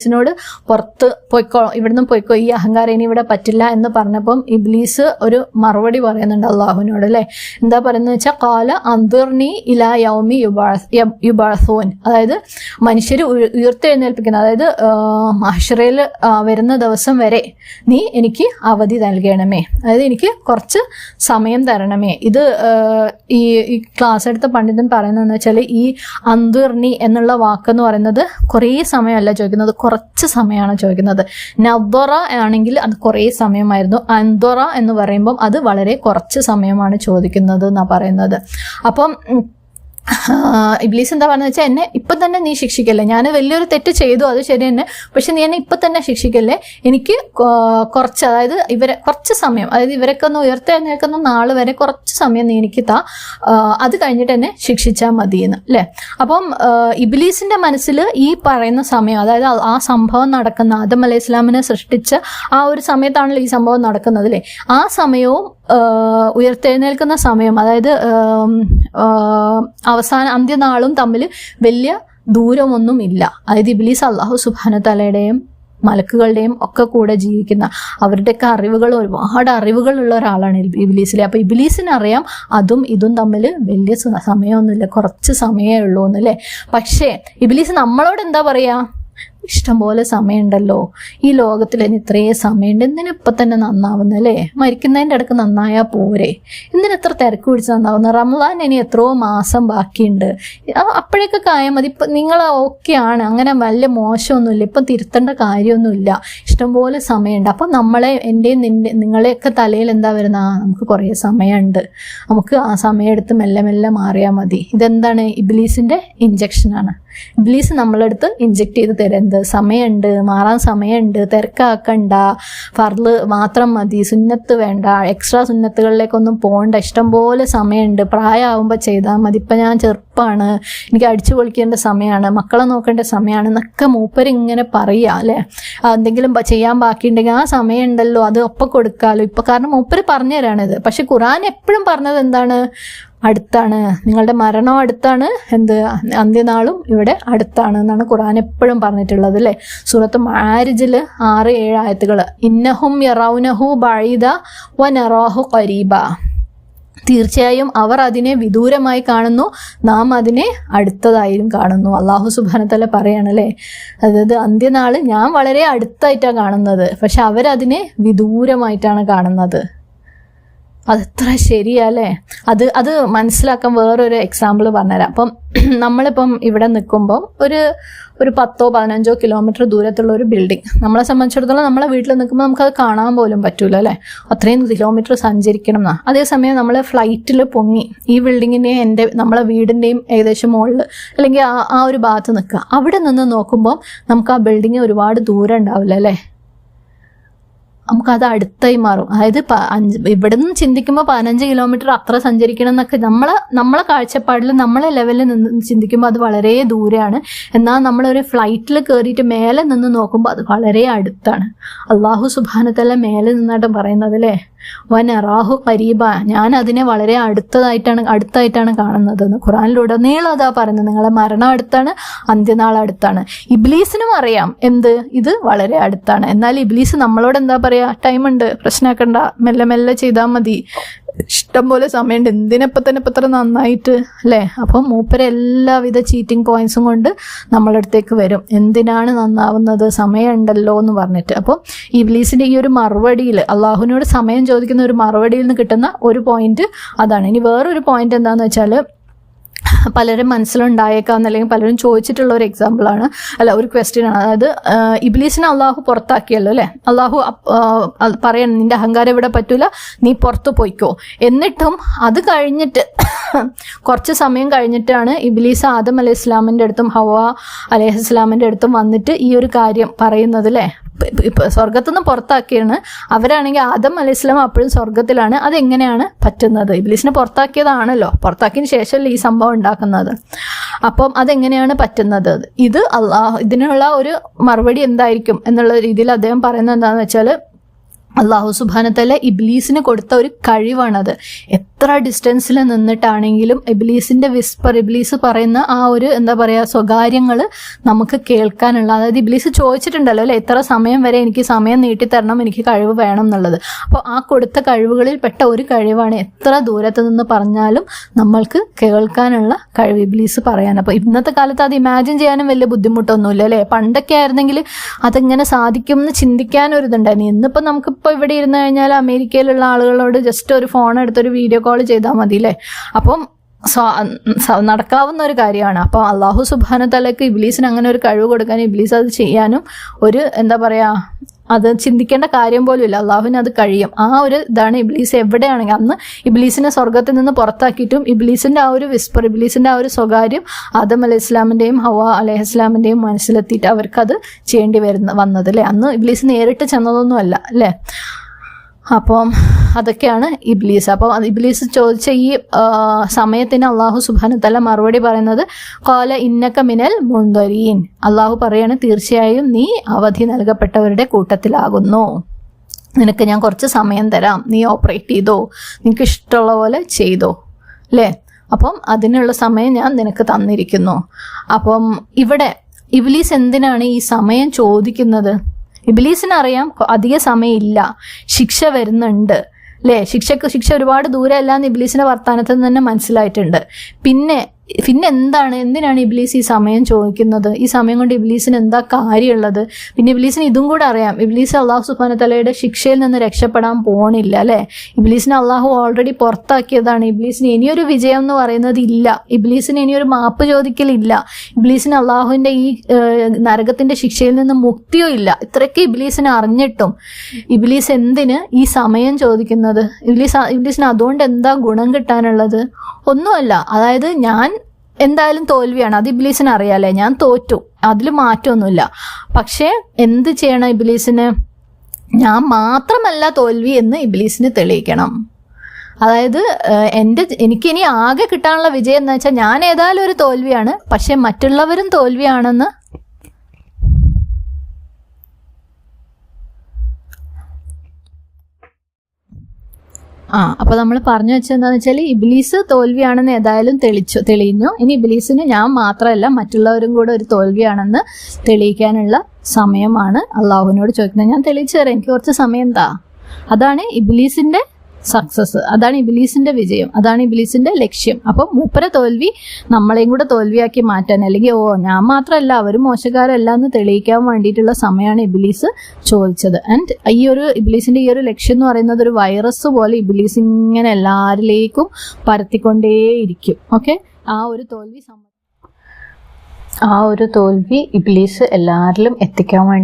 ഇബ്ലീസിനോട് പുറത്ത് പോയിക്കോ ഇവിടുന്ന് പോയിക്കോ ഈ അഹങ്കാരം ഇനി ഇവിടെ പറ്റില്ല എന്ന് പറഞ്ഞപ്പം ഇബ്ലീസ് ഒരു മറുപടി പറയുന്നുണ്ട് അള്ളാഹുവിനോട് അല്ലെ? എന്താ പറയുന്നത് വെച്ചാൽ കാല അന്തുർണി ഇലാ യൗമി യുബാസോൻ. അതായത് മനുഷ്യർ ഉയർത്തെഴുന്നേൽപ്പിക്കുന്ന അതായത് മഹ്ഷറയിൽ വരുന്ന ദിവസം വരെ നീ എനിക്ക് അവധി നൽകണമേ. അതായത് എനിക്ക് കുറച്ച് സമയം തരണമേ. ഇത് ഈ ക്ലാസ് എടുത്ത പണ്ഡിതൻ പറയുന്നതെന്ന് വെച്ചാൽ ഈ അന്തുർണി എന്നുള്ള വാക്കെന്ന് പറയുന്നത് കുറേ സമയമല്ല ചോദിക്കുന്നത്. കുറച്ച് സമയമാണ് ചോദിക്കുന്നത്. നദ്വറ ആണെങ്കിൽ അത് കുറേ സമയമായിരുന്നു. അന്തുറ എന്ന് പറയുമ്പം അത് വളരെ കുറച്ച് സമയമാണ് ചോദിക്കുന്നത് എന്നാണ് പറയുന്നത്. അപ്പം ഇബ്ലീസ് എന്താ പറയുന്നത് വെച്ചാൽ എന്നെ ഇപ്പം തന്നെ നീ ശിക്ഷിക്കല്ലേ? ഞാൻ വലിയൊരു തെറ്റ് ചെയ്തു അത് ശരി തന്നെ. പക്ഷെ നീ എന്നെ ഇപ്പം തന്നെ ശിക്ഷിക്കല്ലേ? എനിക്ക് കുറച്ച് അതായത് ഇവരെ കുറച്ച് സമയം അതായത് ഇവരൊക്കെ ഒന്ന് ഉയർത്തെഴുന്നേൽക്കുന്ന നാൾ വരെ കുറച്ച് സമയം നീ എനിക്ക് താ. അത് കഴിഞ്ഞിട്ട് എന്നെ ശിക്ഷിച്ചാൽ മതിയെന്ന് അല്ലേ? അപ്പം ഇബ്ലീസിന്റെ മനസ്സിൽ ഈ പറയുന്ന സമയം അതായത് ആ- സംഭവം നടക്കുന്ന ആദം അലൈഹി ഇസ്ലാമിനെ സൃഷ്ടിച്ച ആ ഒരു സമയത്താണല്ലോ ഈ സംഭവം നടക്കുന്നത് അല്ലേ? ആ സമയവും ഉയർത്തെഴുന്നേൽക്കുന്ന സമയം അതായത് അവസാന അന്ത്യനാളും തമ്മിൽ വലിയ ദൂരമൊന്നും ഇല്ല അതായത് ഇബ്ലീസ് അള്ളാഹു സുബാന തലയുടെയും മലക്കുകളുടെയും ഒക്കെ കൂടെ ജീവിക്കുന്ന അവരുടെയൊക്കെ അറിവുകൾ ഒരുപാട് അറിവുകളുള്ള ഒരാളാണ് ഇബിലീസിലെ. അപ്പോൾ ഇബ്ലീസിന് അറിയാം അതും ഇതും തമ്മിൽ വലിയ സമയമൊന്നുമില്ല. കുറച്ച് സമയമേ ഉള്ളൂ എന്നല്ലേ പക്ഷേ ഇബ്ലീസ് നമ്മളോട് എന്താ പറയുക ഇഷ്ടംപോലെ സമയമുണ്ടല്ലോ. ഈ ലോകത്തിൽ ഇനി ഇത്രയും സമയമുണ്ട്. എന്തിനാ ഇപ്പം തന്നെ നന്നാവുന്നല്ലേ മരിക്കുന്നതിന്റെ ഇടയ്ക്ക് നന്നായാൽ പോരെ. എന്തിനാ എത്ര തിരക്ക് പിടിച്ച് നന്നാവുന്ന? റംലാൻ ഇനി എത്രയോ മാസം ബാക്കിയുണ്ട്. അപ്പോഴേക്ക് ആയാൽ മതി. ഇപ്പം നിങ്ങൾ ഓക്കെ ആണ് അങ്ങനെ വലിയ മോശമൊന്നുമില്ല. ഇപ്പം തിരുത്തേണ്ട കാര്യമൊന്നുമില്ല. ഇഷ്ടംപോലെ സമയമുണ്ട്. അപ്പം നമ്മളെ എന്റെയും നിന്റെ നിങ്ങളെയൊക്കെ തലയിൽ എന്താ വരുന്ന? നമുക്ക് കുറേ സമയമുണ്ട്. നമുക്ക് ആ സമയം എടുത്ത് മെല്ലെ മെല്ലെ മാറിയാൽ മതി. ഇതെന്താണ്? ഇബ്ലീസിന്റെ ഇഞ്ചക്ഷനാണ് ഇബ്ലീസ് നമ്മളെടുത്ത് ഇഞ്ചെക്ട് ചെയ്ത് തരരുത്. സമയമുണ്ട് മാറാൻ സമയമുണ്ട് തിരക്കാക്കണ്ട. ഫർൾ മാത്രം മതി സുന്നത്ത് വേണ്ട. എക്സ്ട്രാ സുന്നത്തുകളിലേക്കൊന്നും പോകണ്ട ഇഷ്ടംപോലെ സമയമുണ്ട്. പ്രായമാകുമ്പോൾ ചെയ്താൽ മതി. ഇപ്പം ഞാൻ ചെറുപ്പമാണ് എനിക്ക് അടിച്ചു പൊളിക്കേണ്ട സമയമാണ്. മക്കളെ നോക്കേണ്ട സമയമാണ് എന്നൊക്കെ മൂപ്പരിങ്ങനെ പറയുക അല്ലേ? എന്തെങ്കിലും ചെയ്യാൻ ബാക്കിയുണ്ടെങ്കിൽ ആ സമയമുണ്ടല്ലോ. അത് ഒപ്പം കൊടുക്കാമല്ലോ ഇപ്പം കാരണം മൂപ്പര് പറഞ്ഞു തരാണിത് പക്ഷെ ഖുറാൻ എപ്പോഴും പറഞ്ഞത് എന്താണ്? അടുത്താണ്. നിങ്ങളുടെ മരണം അടുത്താണ്. എന്ത്? അന്ത്യനാളും ഇവിടെ അടുത്താണ് എന്നാണ് ഖുർആൻ എപ്പോഴും പറഞ്ഞിട്ടുള്ളത് അല്ലേ? സൂറത്ത് മാരിജിൽ ആറ് ഏഴ് ആയത്തുകൾ. ഇന്നഹും യറൗനഹു ബഴീദ വനറാഹു കരീബ തീർച്ചയായും അവർ അതിനെ വിദൂരമായി കാണുന്നു. നാം അതിനെ അടുത്തതായും കാണുന്നു. അള്ളാഹു സുബാനത്തല പറയണല്ലേ അതായത് അന്ത്യനാൾ ഞാൻ വളരെ അടുത്തായിട്ടാണ് കാണുന്നത്. പക്ഷെ അവരതിനെ വിദൂരമായിട്ടാണ് കാണുന്നത്. അതെത്ര ശരിയല്ലേ? അത് അത് മനസ്സിലാക്കാൻ വേറൊരു എക്സാമ്പിൾ പറഞ്ഞുതരാം. അപ്പം നമ്മളിപ്പം ഇവിടെ നിൽക്കുമ്പം ഒരു ഒരു പത്തോ പതിനഞ്ചോ കിലോമീറ്റർ ദൂരത്തുള്ള ഒരു ബിൽഡിംഗ് നമ്മളെ സംബന്ധിച്ചിടത്തോളം നമ്മളെ വീട്ടിൽ നിൽക്കുമ്പോൾ നമുക്കത് കാണാൻ പോലും പറ്റൂല അല്ലേ? അത്രയും കിലോമീറ്റർ സഞ്ചരിക്കണം എന്നാ. അതേസമയം നമ്മൾ ഫ്ലൈറ്റിൽ പൊങ്ങി. ഈ ബിൽഡിങ്ങിന്റെയും എന്റെ നമ്മളെ വീടിന്റെയും ഏകദേശം മുകളിൽ അല്ലെങ്കിൽ ആ ആ ഒരു ഭാഗത്ത് നിൽക്കുക. അവിടെ നിന്ന് നോക്കുമ്പോൾ നമുക്ക് ആ ബിൽഡിങ് ഒരുപാട് ദൂരം ഉണ്ടാവില്ല അല്ലേ? നമുക്കത് അടുത്തായി മാറും. അതായത് അഞ്ച് ഇവിടെ നിന്ന് ചിന്തിക്കുമ്പോൾ പതിനഞ്ച് കിലോമീറ്റർ അത്ര സഞ്ചരിക്കണം എന്നൊക്കെ നമ്മളെ നമ്മളെ കാഴ്ചപ്പാടിൽ നമ്മളെ ലെവലിൽ നിന്ന് ചിന്തിക്കുമ്പോൾ അത് വളരെ ദൂരെയാണ്. എന്നാൽ നമ്മളൊരു ഫ്ലൈറ്റിൽ കയറിയിട്ട് മേലെ നിന്ന് നോക്കുമ്പോൾ അത് വളരെ അടുത്താണ്. അള്ളാഹു സുബാനത്തല്ല മേലെ നിന്നായിട്ട് പറയുന്നത് അല്ലേ? വൻ അറാഹു കരീബ ഞാൻ അതിനെ വളരെ അടുത്തതായിട്ടാണ് അടുത്തായിട്ടാണ് കാണുന്നത് എന്ന് ഖുറാനിലുടനീളം അതാ പറയുന്നത്. നിങ്ങളെ മരണം അടുത്താണ് അന്ത്യനാൾ അടുത്താണ്. ഇബ്ലീസിനും അറിയാം എന്ത്? ഇത് വളരെ അടുത്താണ്. എന്നാൽ ഇബ്ലീസ് നമ്മളോട് എന്താ പറയാ? ടൈം ഉണ്ട് പ്രശ്നമാക്കണ്ട മെല്ലെ മെല്ലെ ചെയ്താൽ മതി. ഇഷ്ടം പോലെ സമയമുണ്ട്. എന്തിനപ്പം തന്നെ ഇപ്പം നന്നായിട്ട് അല്ലേ? അപ്പം മൂപ്പര് എല്ലാവിധ ചീറ്റിംഗ് പോയിന്റ്സും കൊണ്ട് നമ്മളടുത്തേക്ക് വരും. എന്തിനാണ് നന്നാവുന്നത്? സമയമുണ്ടല്ലോ എന്ന് പറഞ്ഞിട്ട്. അപ്പം ഇബ്ലീസിന്റെ ഈ ഒരു മറുപടിയിൽ അള്ളാഹുവിനോട് സമയം ചോദിക്കുന്ന ഒരു മറുപടിയിൽ നിന്ന് കിട്ടുന്ന ഒരു പോയിന്റ് അതാണ്. ഇനി വേറൊരു പോയിന്റ് എന്താണെന്ന് വെച്ചാൽ പലരും മനസ്സിലുണ്ടായേക്കാം അല്ലെങ്കിൽ പലരും ചോദിച്ചിട്ടുള്ള ഒരു എക്സാമ്പിൾ ആണ്. അല്ല ഒരു ക്വസ്റ്റ്യൻ ആണ്. അതായത് ഇബ്ലീസിനെ അള്ളാഹു പുറത്താക്കിയല്ലോ അല്ലേ? അള്ളാഹു പറയണം നിന്റെ അഹങ്കാരം ഇവിടെ പറ്റൂല നീ പുറത്തു പോയിക്കോ. എന്നിട്ടും അത് കഴിഞ്ഞിട്ട് കുറച്ച് സമയം കഴിഞ്ഞിട്ടാണ് ഇബ്ലീസ് ആദം അലൈഹി ഇസ്ലാമിന്റെ അടുത്തും ഹവ അലൈഹി ഇസ്ലാമിന്റെ അടുത്തും വന്നിട്ട് ഈ ഒരു കാര്യം പറയുന്നത് അല്ലേ? സ്വർഗത്തുനിന്ന് പുറത്താക്കിയാണ്. അവരാണെങ്കിൽ ആദം അലൈഹി ഇസ്ലാം അപ്പോഴും സ്വർഗത്തിലാണ് അതെങ്ങനെയാണ് പറ്റുന്നത്? ഇബ്ലീസിനെ പുറത്താക്കിയതാണല്ലോ. പുറത്താക്കിയതിന് ശേഷമല്ലേ ഈ സംഭവം ഉണ്ടാക്കുന്നത്. അപ്പം അതെങ്ങനെയാണ് പറ്റുന്നത്? ഇത് അള്ളാഹ് ഇതിനുള്ള ഒരു മറുപടി എന്തായിരിക്കും എന്നുള്ള രീതിയിൽ അദ്ദേഹം പറയുന്നത് എന്താണെന്ന് വെച്ചാൽ അള്ളാഹു സുബാനത്തല്ല ഇബ്ലീസിന് കൊടുത്ത ഒരു കഴിവാണത്. എത്ര ഡിസ്റ്റൻസിൽ നിന്നിട്ടാണെങ്കിലും ഇബ്ലീസിന്റെ വിസ്പർ ഇബ്ലീസ് പറയുന്ന ആ ഒരു എന്താ പറയുക സ്വകാര്യങ്ങൾ നമുക്ക് കേൾക്കാനുള്ള അതായത് ഇബ്ലീസ് ചോദിച്ചിട്ടുണ്ടല്ലോ അല്ലെ എത്ര സമയം വരെ എനിക്ക് സമയം നീട്ടിത്തരണം എനിക്ക് കഴിവ് വേണം എന്നുള്ളത്. അപ്പോൾ ആ കൊടുത്ത കഴിവുകളിൽ പെട്ട ഒരു കഴിവാണ് എത്ര ദൂരത്ത് നിന്ന് പറഞ്ഞാലും നമ്മൾക്ക് കേൾക്കാനുള്ള കഴിവ് ഇബ്ലീസ് പറയാൻ. അപ്പോൾ ഇന്നത്തെ കാലത്ത് അത് ഇമാജിൻ ചെയ്യാനും വലിയ ബുദ്ധിമുട്ടൊന്നുമില്ല അല്ലേ? പണ്ടൊക്കെ ആയിരുന്നെങ്കിൽ അതെങ്ങനെ സാധിക്കും എന്ന് ചിന്തിക്കാൻ ഒരു ഇതുണ്ടായിരുന്നു. നമുക്കിപ്പോൾ ഇവിടെ ഇരുന്ന് കഴിഞ്ഞാൽ അമേരിക്കയിലുള്ള ആളുകളോട് ജസ്റ്റ് ഒരു ഫോൺ എടുത്തൊരു വീഡിയോ കോൾ ചെയ്താൽ മതി അല്ലേ അപ്പം നടക്കാവുന്ന ഒരു കാര്യമാണ്. അപ്പോൾ അള്ളാഹു സുബാന തലക്ക് ഇബ്ലീസിന് അങ്ങനെ ഒരു കഴിവ് കൊടുക്കാനും ഇബ്ലീസ് അത് ചെയ്യാനും ഒരു എന്താ പറയുക അത് ചിന്തിക്കേണ്ട കാര്യം പോലും ഇല്ല അള്ളാഹുവിന് അത് കഴിയും. ആ ഒരു ഇതാണ് ഇബ്ലീസ് എവിടെയാണെങ്കിൽ അന്ന് ഇബ്ലീസിനെ സ്വർഗത്തിൽ നിന്ന് പുറത്താക്കിയിട്ടും ഇബ്ലീസിന്റെ ആ ഒരു വിസ്പർ ഇബ്ലീസിന്റെ ആ ഒരു സ്വകാര്യം ആദം അലൈഹി ഇസ്ലാമിന്റെയും ഹവ അലൈഹി ഇസ്ലാമിന്റെയും മനസ്സിലെത്തിയിട്ട് അവർക്കത് ചെയ്യേണ്ടി വരുന്ന വന്നത് അല്ലേ? അന്ന് ഇബ്ലീസ് നേരിട്ട് ചെന്നതൊന്നും അല്ല അല്ലേ? അപ്പം അതൊക്കെയാണ് ഇബ്ലീസ്. അപ്പോൾ ഇബ്ലീസ് ചോദിച്ച ഈ സമയത്തിന് അള്ളാഹു സുബാനത്തല്ല മറുപടി പറയുന്നത് കോല ഇന്നക്ക മിനൽ മുന്തരീൻ അള്ളാഹു പറയാണ് തീർച്ചയായും നീ അവധി നൽകപ്പെട്ടവരുടെ കൂട്ടത്തിലാകുന്നു. നിനക്ക് ഞാൻ കുറച്ച് സമയം തരാം. നീ ഓപ്പറേറ്റ് ചെയ്തോ? നിനക്ക് ഇഷ്ടമുള്ള പോലെ ചെയ്തോ? അല്ലേ അപ്പം അതിനുള്ള സമയം ഞാൻ നിനക്ക് തന്നിരിക്കുന്നു. അപ്പം ഇവിടെ ഇബ്ലീസ് എന്തിനാണ് ഈ സമയം ചോദിക്കുന്നത്? ഇബിലീസിനറിയാം അധിക സമയമില്ല. ശിക്ഷ വരുന്നുണ്ട്. അല്ലേ ശിക്ഷക്ക് ശിക്ഷ ഒരുപാട് ദൂരമല്ല എന്ന് ഇബ്ലീസിന്റെ വർത്തമാനത്തിൽ നിന്ന് തന്നെ മനസ്സിലായിട്ടുണ്ട്. പിന്നെ പിന്നെ എന്താണ് എന്തിനാണ് ഇബ്ലീസ് ഈ സമയം ചോദിക്കുന്നത്? ഈ സമയം കൊണ്ട് ഇബ്ലീസിന് എന്താ കാര്യമുള്ളത്? പിന്നെ ഇബ്ലീസിന് ഇതും കൂടെ അറിയാം. ഇബ്ലീസ് അള്ളാഹു സുബാന തലയുടെ ശിക്ഷയിൽ നിന്ന് രക്ഷപ്പെടാൻ പോണില്ല അല്ലേ? ഇബ്ലീസിനെ അള്ളാഹു ഓൾറെഡി പുറത്താക്കിയതാണ്. ഇബ്ലീസിന് ഇനിയൊരു വിജയം എന്ന് പറയുന്നത് ഇല്ല. ഇബ്ലീസിന് ഇനിയൊരു മാപ്പ് ചോദിക്കലില്ല ഇബ്ലീസിന് അള്ളാഹുവിന്റെ ഈ നരകത്തിന്റെ ശിക്ഷയിൽ നിന്ന് മുക്തിയോ ഇല്ല. ഇത്രയ്ക്ക് ഇബ്ലീസിനെ അറിഞ്ഞിട്ടും. ഇബ്ലീസ് എന്തിന് ഈ സമയം ചോദിക്കുന്നത്? ഇബ്ലീസ് ഇബ്ലീസിന് അതുകൊണ്ട് എന്താ ഗുണം കിട്ടാനുള്ളത്? ഒന്നുമല്ല. അതായത് ഞാൻ എന്തായാലും തോൽവിയാണ്. അത് ഇബ്ലീസിന് അറിയാലേ. ഞാൻ തോറ്റു. അതിൽ മാറ്റമൊന്നുമില്ല പക്ഷേ എന്ത് ചെയ്യണം ഇബ്ലീസിന്? ഞാൻ മാത്രമല്ല തോൽവി എന്ന് ഇബ്ലീസിന് തെളിയിക്കണം. അതായത് എന്റെ എനിക്കിനി ആകെ കിട്ടാനുള്ള വിജയം എന്ന് വെച്ചാൽ ഞാൻ ഏതായാലും ഒരു തോൽവിയാണ്. പക്ഷെ മറ്റുള്ളവരും തോൽവിയാണെന്ന് ആ അപ്പൊ നമ്മൾ പറഞ്ഞു വെച്ചെന്താന്ന് വെച്ചാൽ ഇബിലീസ് തോൽവിയാണെന്ന് ഏതായാലും തെളിച്ചു തെളിയുന്നു. ഇനി ഇബിലീസിന് ഞാൻ മാത്രമല്ല മറ്റുള്ളവരും കൂടെ ഒരു തോൽവിയാണെന്ന് തെളിയിക്കാനുള്ള സമയമാണ് അള്ളാഹുവിനോട് ചോദിക്കുന്നത്. ഞാൻ തെളിയിച്ചു തരാം എനിക്ക് കുറച്ച് സമയം എന്താ അതാണ് ഇബിലീസിന്റെ സക്സസ് അതാണ് ഇബിലീസിന്റെ വിജയം. അതാണ് ഇബിലീസിന്റെ ലക്ഷ്യം. അപ്പം മൂപ്പര തോൽവി നമ്മളെയും കൂടെ തോൽവിയാക്കി മാറ്റാൻ അല്ലെങ്കിൽ ഓ ഞാൻ മാത്രമല്ല അവർ മോശക്കാരല്ല എന്ന് തെളിയിക്കാൻ വേണ്ടിയിട്ടുള്ള സമയമാണ് ഇബിലീസ് ചോദിച്ചത്. ആൻഡ് ഈ ഒരു ഇബിലീസിന്റെ ഈ ഒരു ലക്ഷ്യം എന്ന് പറയുന്നത് ഒരു വൈറസ് പോലെ ഇബിലീസ് ഇങ്ങനെ എല്ലാവരിലേക്കും പരത്തിക്കൊണ്ടേയിരിക്കും. ഓക്കെ ആ ഒരു തോൽവി ആ ഒരു തോൽവി ഇബിലീസ് എല്ലാവരിലും എത്തിക്കാൻ വേണ്ടി